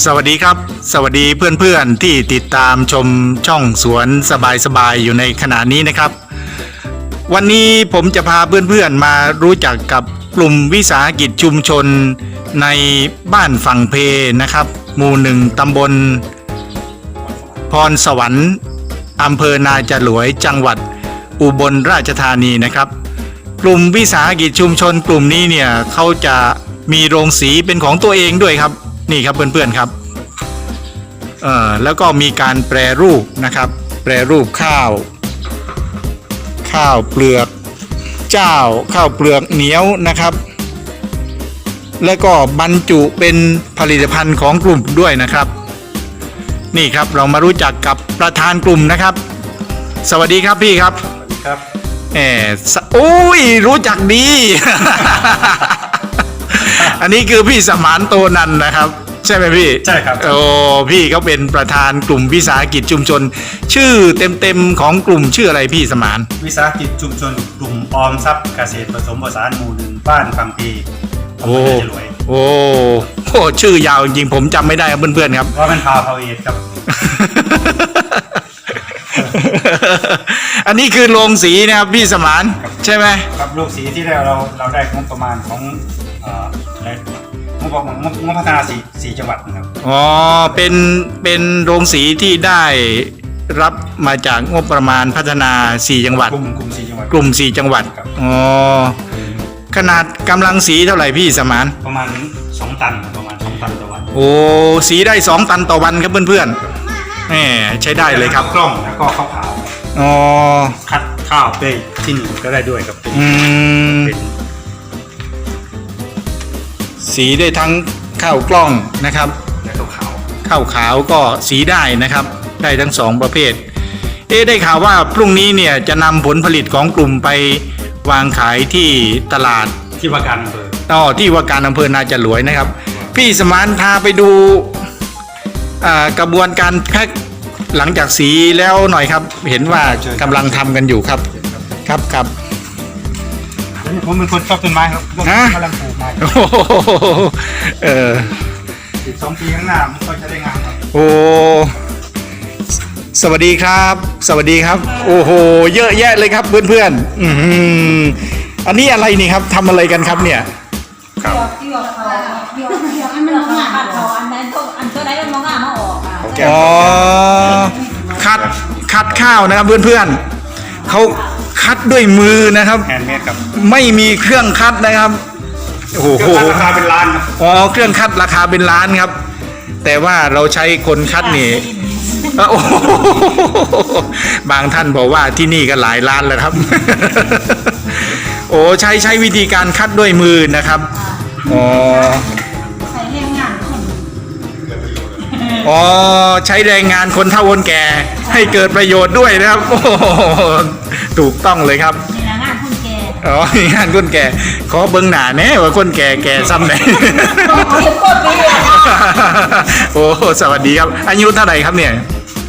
สวัสดีครับ สวัสดีเพื่อนๆที่ติดตามชมช่องสวนสบายๆอยู่ในขณะนี้นะครับ วันนี้ผมจะพาเพื่อนๆมารู้จักกับกลุ่มวิสาหกิจชุมชนในบ้านฝั่งเพนะครับ หมู่หนึ่งตำบล พรสวรรค์อำเภอนาจรวยจังหวัดอุบลราชธานีนะครับ กลุ่มวิสาหกิจชุมชนกลุ่มนี้เนี่ยเขาจะมีโรงสีเป็นของตัวเองด้วยครับ นี่ครับเพื่อนๆครับเอ่อแล้วก็มีการแปรรูปนะครับ แปรรูปข้าว ข้าวเปลือกเจ้าข้าวเปลือกเหนียวนะครับ แล้วก็บรรจุเป็นผลิตภัณฑ์ของกลุ่มด้วยนะครับ นี่ครับเรามารู้จักกับประธานกลุ่มนะครับ สวัสดีครับพี่ครับครับแหมสโอ้ยรู้จักดี อันนี้คือพี่สมานโตนันนะครับ ใช่ไหมพี่ใช่ครับ โอ้พี่เขาเป็นประธานกลุ่มวิสาหกิจชุมชน ชื่อเต็มๆของกลุ่มชื่ออะไรพี่สมาน วิสาหกิจชุมชนกลุ่มออมทรัพย์เกษตรผสมผสานหมู่หนึ่งบ้านฟังปีอำเภโอ้อนาจรวยโอ้โหชื่อยาวจริงๆผมจำไม่ได้ครับเพื่อนๆครับว่ามันพาพาเวทครับ อันนี้คือโรงสีนะครับพี่สมาน ใช่ไหม ครับลูกสีที่เราเราเราได้งบประมาณของเอ่ออะไร งบประมาณงบงบพัฒนาสีสีจังหวัดนะครับ อ๋อ เป็น เป็นโรงสีที่ได้รับมาจากงบประมาณพัฒนา 4 จังหวัด กลุ่มกลุ่มสีจังหวัด กลุ่ม 4 จังหวัด ครับ อ๋อ ขนาดกำลังสีเท่าไหร่พี่สมาน ประมาณสองตันประมาณสองตันต่อวันโอ้ สีได้ 2 ตันต่อวันครับเพื่อนๆแหมใช้ได้เลยครับ กล้องแล้วก็ข้าวขาวอ๋อ คัดข้าวไปที่นี่ก็ได้ด้วยครับเป็นอืม เป็น สีได้ทั้งข้าวกล้องนะครับและข้าวขาวข้าวขาวก็สีได้นะครับ ได้ทั้งสองประเภท เอ๊ะได้ข่าวว่าพรุ่งนี้เนี่ยจะนำผลผลิตของกลุ่มไปวางขายที่ตลาดที่ว่าการอำเภออ๋อที่ว่าการอำเภอนาจรวยนะครับ พี่สมานพาไปดูอ่ากระบวนการแพ็คหลังจากสีแล้วหน่อยครับ เห็นว่ากำลังทำกันอยู่ครับครับครับแล้ว ผมเป็นคนชอบต้นไม้ครับผมฮะ กำลังปลูกไม้โอ้โหเอออีกสองปีข้างหน้ามันก็จะได้งานครับโอ้สวัสดีครับ สวัสดีครับ โอ้โห เยอะแยะเลยครับเพื่อนๆอือหืออันนี้อะไรนี่ครับทำอะไรกันครับเนี่ย ครับที่ว่าเขาที่ว่าที่ว่ามันมองอะเขาอันนั้นก็อันตัวใดมันมองอะมาออกอะอ๋อคัดคัดข้าวนะครับเพื่อนๆเขา คัดด้วยมือนะครับ แฮนด์เมดครับไม่มีเครื่องคัดนะครับโอ้เคโห รื่องราคาเป็นล้านครับอ๋อเครื่องคัดราคาเป็นล้านครับ แต่ว่าเราใช้คนคัดนี่โอ้โหบางท่านบอกว่าที่นี่ก็หลายล้านแล้วครับ โอ้ใช้ใช้วิธีการคัดด้วยมือนะครับอ๋อใส่แรงงานคนอ๋อใช้แรงงานคนเฒ่าคนแก่ ให้เกิดประโยชน์ด้วยนะครับโอ้โห ถูกต้องเลยครับนี่นะงานคนแก่อ๋องานคนแก่ขอเบิ้งหน้าแน่ว่าคนแก่แก่ซ้ำไหนเขาเห็นโคตรไปเลยโอ้สวัสดีครับ อายุเท่าไหร่ครับเนี่ย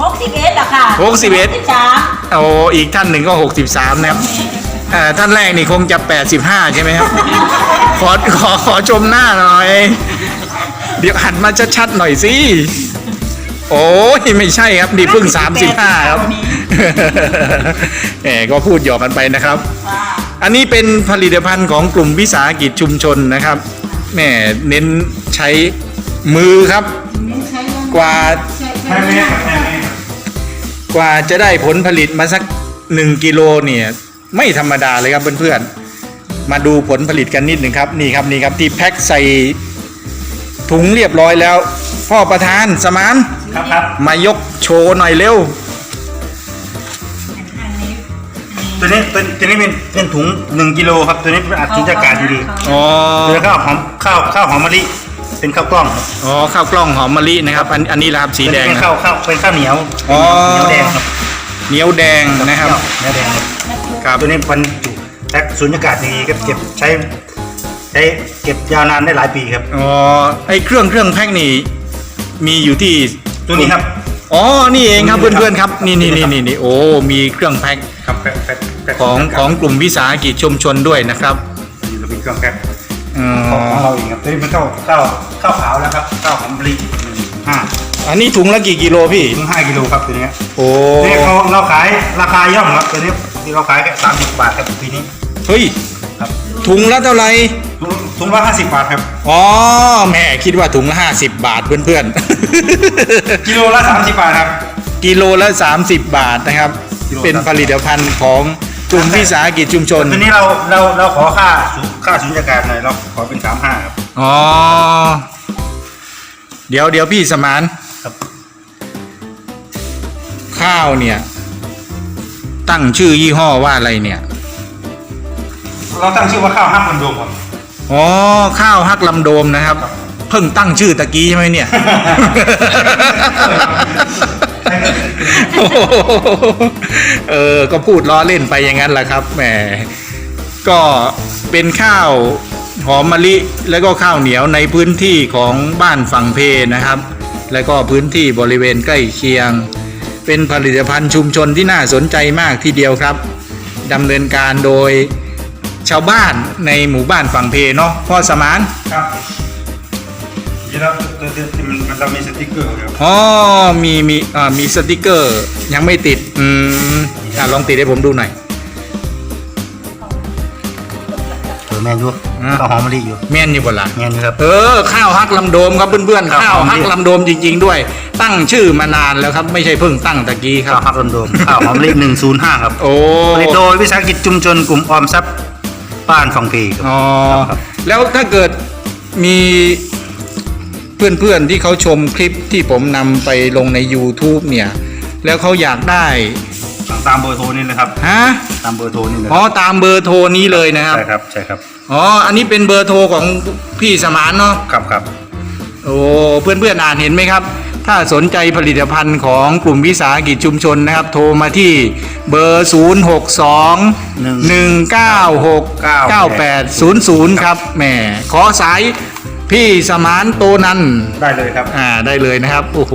หกสิบเอ็ดอะค่ะหกสิบเอ็ดสิบสามโอ้อีกท่านหนึ่งก็63นะครับเอ่อท่านแรกนี่คงจะ 85 ใช่ไหมครับ ขอขอขอชมหน้าหน่อย เดี๋ยวหันมาชัดๆหน่อยสิ โอ้ยไม่ใช่ครับนี่เพิ่ง 35 ครับแหมก็พูดหยอกกันไปนะครับ อันนี้เป็นผลิตภัณฑ์ของกลุ่มวิสาหกิจชุมชนนะครับแหมเน้นใช้มือครับ กว่าแฮนด์เมดครับแฮนด์เมดครับกว่าจะได้ผลผลิตมาสักหนึ่งกิโลเนี่ย ไม่ธรรมดาเลยครับเพื่อนๆ มาดูผลผลิตกันนิดหนึ่งครับนี่ครับนี่ครับที่แพ็คใส่ถุงเรียบร้อยแล้ว พ่อประธานสมาน ครับครับมายกโชว์หน่อยเร็ว ตัวนี้ตัวตัวนี้เป็นเป็นถุงหนึ่งกิโลครับ ตัวนี้เป็นอัดถุงจากการดีอ๋อๆตัวข้าวหอมข้าวข้าวหอมมะลิเป็นข้าวกล้องครับอ๋อ ข้าวกล้องหอมมะลินะครับ อันอันนี้ละครับสีแดงเป็นนะ ข้าวข้าวเป็นข้าวเหนียวอ๋อ เหนียวแดงครับเหนียวแดงนะครับ เหนียวแดงครับครับ ตัวนี้บรรจุแพ็คสุญญากาศดีๆก็เก็บใช้ใช้เก็บยาวนานได้หลายปีครับ อ๋อ ไอเครื่องเครื่องแพ็คนี่มีอยู่ที่ ตัวนี้ครับ อ๋อ นี่เองครับเพื่อนๆครับ นี่นี่นี่นี่นี่โอ้ มีเครื่องแพ็คครับแพ็คแพ็คแพ็คของของกลุ่มวิสาหกิจชุมชนด้วยนะครับนี่เราเป็นเครื่องแพ็คอ๋ของอเราเองครับตัวนี้เป็นข้าวข้าวข้าวขาวแล้วครับข้าวหอมมะลิห้าอันนี้ถุงละกี่กิโลพี่ถึงห้ากิโลครับตัวเนี้ยโอ้ตัวนี้เราเราขายราคาย่อมครับตัวนี้ที่เราขายแค่สามสิบบาทครับปีนี้เฮ้ยครับถุงละเท่าไหร่ถุง ถุงละห้าสิบบาทครับ อ๋อแหม่คิดว่าถุงละห้าสิบบาทเพื่อนๆ กิโลละสามสิบบาทครับ กิโลละ30บาทนะครับ กิโลเป็นครับผลิตภัณฑ์ของกลุ่มวิสาหกิจชุมชนตัวนี้เราเราเราขอค่าสูค่าสุญญากาศหน่อยเราขอเป็นสามห้าครับ อ๋อ เดี๋ยวเดี๋ยวพี่สมานครับ ข้าวเนี่ย ตั้งชื่อยี่ห้อว่าอะไรเนี่ย เราตั้งชื่อว่าข้าวฮักมันโดมครับ อ๋อข้าวฮักลำโดมนะครับ เพิ่งตั้งชื่อตะกี้ใช่ไหมเนี่ย โอ้โหเออ ก็พูดล้อเล่นไปอย่างนั้นแหละครับแหมก็เป็นข้าวหอมมะลิ แล้วก็ข้าวเหนียวในพื้นที่ของบ้านฝั่งเพนะครับ แล้วก็พื้นที่บริเวณใกล้เคียง เป็นผลิตภัณฑ์ชุมชนที่น่าสนใจมากทีเดียวครับดำเนินการโดย ชาวบ้านในหมู่บ้านฝั่งเพเนาะพ่อสมานครับเดี๋ยวเราตัวตัวที่มันมันเรามีสติ๊กเกอร์ครับอ๋อมีมีอ่ามีสติกเกอร์ ยังไม่ติดอืมอะลองติดให้ผมดูหน่อยเออแม่นอยู่อ่าก็หอมมะลิอยู่แม่นอยู่บนละแม่นอยู่ครับเออข้าวฮักลำโดมครับเพื่อนๆครับข้าวฮักผมลำโดมจริง ๆ ด้วย ตั้งชื่อมานานแล้วครับไม่ใช่เพิ่งตั้งตะกี้ครัข้าบวฮักมันโดมข้าวหอมมะลิหนึ่งศูนย์ห้าครับโอ้ผลิตโดยวิสาหกิจชุมชนกลุ่มออมทรัพย์ บ้านฝั่งเพครับ อ๋อครับ แล้วถ้าเกิดมีเพื่อนๆที่เขาชมคลิปที่ผมนำไปลงใน YouTube เนี่ย แล้วเขาอยากได้สั่งตามเบอร์โทรนี่เลยครับฮะตามเบอร์โทรนี่เลยอ๋อตามเบอร์โทรนี้เลยนะครับ ใช่ครับใช่ครับอ๋อ อันนี้เป็นเบอร์โทรของพี่สมานเนาะ ครับครับ โอ้ เพื่อนๆอ่านเห็นไหมครับ ถ้าสนใจผลิตภัณฑ์ของกลุ่มวิสาหกิจชุมชนนะครับ โทรมาที่เบอร์ 0 6 2 1 9 6 9 8 0 0 ครับแหมขอสายพี่สมานโตนันได้เลยครับ อ่าได้เลยนะครับ โอ้โห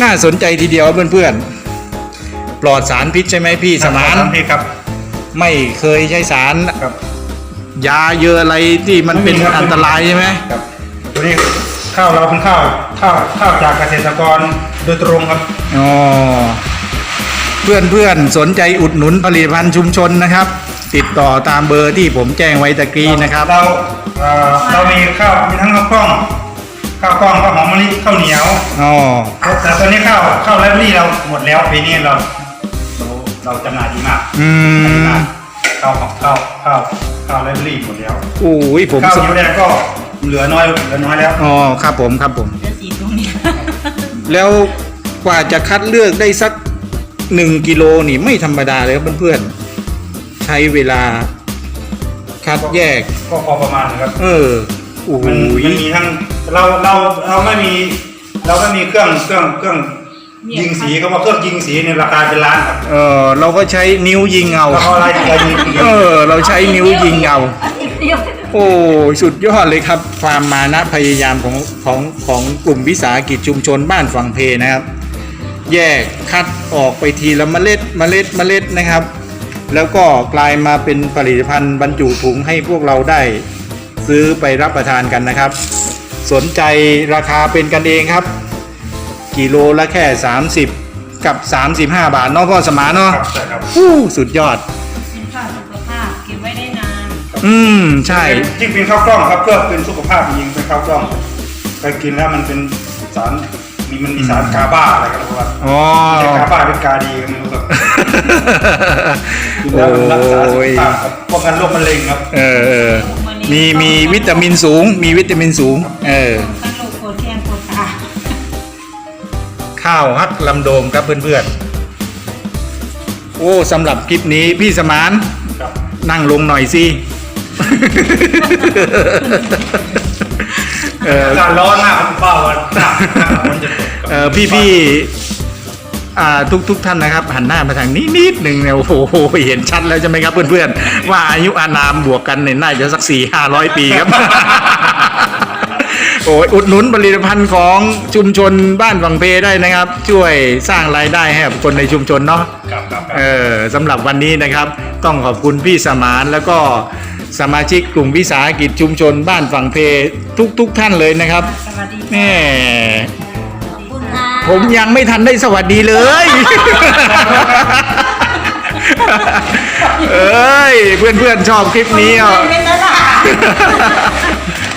น่าสนใจทีเดียวเพื่อนๆ ปลอดสารพิษใช่ไหมพี่สมานพี่ครับ ไม่เคยใช้สารครับยาเยอะอะไรที่มันเป็นไม่มีครับอันตรายใช่ไหมครับตัวนี้ข้าวเราเป็นข้าว ข้าวข้าวจากเกษตรกรโดยตรงครับ อ๋อเพื่อนเพื่อนๆสนใจอุดหนุนผลิตภัณฑ์ชุมชนนะครับ ติดต่อตามเบอร์ที่ผมแจ้งไว้ตะกี้นะครับ เราเอ่อเรามีข้าวมีทั้งข้าวกล้อง ข้าวกล้องข้าวหอมมะลิข้าวเหนียว อ๋อ แต่ตอนนี้ข้าวข้าวไรบรี่เราหมดแล้วปีนี้เราเราเราจำหน่ายดีมากอืมข้าวของข้าวข้าวข้าวไรบรี่หมดแล้วโอ้ยผมข้าวสเหนียวแดงก็ เหลือน้อยเหลือน้อยแล้วอ๋อครับผมครับผมจะสีตรงนี้ แล้วกว่าจะคัดเลือกได้สักหนึ่งกิโลนี่ไม่ธรรมดาเลยครับเพื่อนๆใช้เวลาคัดแยก ก็พอประมาณนะครับ เออโอ้โหมันมันมีทั้งเราเราเราไม่มี เราไม่มีเครื่องเครื่องเครื่องยิงสีเขาว่าเครื่องยิงสีเนี่ยราคาเป็นล้านครับเออเราก็ใช้นิ้วยิงเอาแล้วเขาอะไรอะไรยิงเออ เราใช้นิ้วยิงเอา เดียว โอ้สุดยอดเลยครับ ความมานะพยายามของของของกลุ่มวิสาหกิจชุมชนบ้านฝั่งเพนะครับ แยกคัดออกไปทีละเมล็ดเมล็ดเมล็ดนะครับ แล้วก็กลายมาเป็นผลิตภัณฑ์บรรจุถุงให้พวกเราได้ซื้อไปรับประทานกันนะครับ สนใจราคาเป็นกันเองครับ กิโลละแค่ 30 กับ 35 บาทเนาะพ่อสมานเนาะครับใช่ครับอู้สุดยอด อืมใช่ที่เป็นข้าวกล้องครับเพื่อเป็นสุขภาพจริงๆเป็นข้าวกล้องไปกินแล้วมันเป็นสารมีมันมีสารกาบ้าอะไรกันเพราะว่าอ๋อไม่ใช่กาบ้าเป็นกาดีก็ไม่รู้ครับกินแล้วมันรักษาสุโอ้ขยภาพครับป้องกันโรคมะเร็งครับเออเออมีมีวิตามินสูง มีวิตามินสูง เออกันโรคปวดแข้งปวดขาข้าวฮักลำโดมครับเพื่อนๆโอ้สำหรับคลิปนี้พี่สมานครับนั่งลงหน่อยสิ เอออากาศร้อนมากครับเป้าวันหนักมันจะตกเออพี่พี่ๆอ่าทุกทุกท่านนะครับ หันหน้ามาทางนี้นิดหนึ่งเนี่ยโอ้โหเห็นชัดแล้วใช่ไหมครับเพื่อนๆ ว่าอายุอานามบวกกันเนี่ยน่าจะสักสี่ห้าร้อยปีครับ โอ้ยอุดหนุนผลิตภัณฑ์ของชุมชนบ้านฝั่งเพได้นะครับ ช่วยสร้างรายได้ให้กับคนในชุมชนเนาะ ครับครับคเอรับอสำหรับวันนี้นะครับ ต้องขอบคุณพี่สมานแล้วก็ สมาชิกกลุ่มวิสาหกิจชุมชนบ้านฝั่งเพทุกทุกๆท่านเลยนะครับสวัสดีแม่ผมยังไม่ทันได้สวัสดีเลย เอ้ย เพื่อนๆชอบคลิปนี้อะ เป็นแล้วล่ะ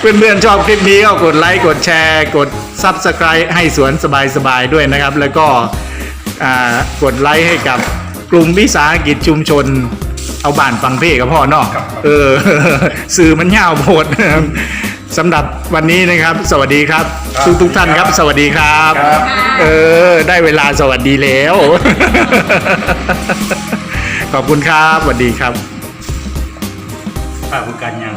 เพื่อนๆชอบคลิปนี้ก็กดไลค์กดแชร์ กด Subscribe ให้สวนสบายๆด้วยนะครับ แล้วก็อ่ากดไลค์ให้กับกลุ่มวิสาหกิจชุมชน เอาบ้านฟังเพลงกับพ่อเนาะเออ สื่อมันยาวโพดนะครับสำหรับวันนี้นะครับ สวัสดีครับ ทุกทุกๆท่านครับ สวัสดีครับครับ เออ ได้เวลาสวัสดีแล้ว ขอบคุณครับสวัสดีครับภาคการยัง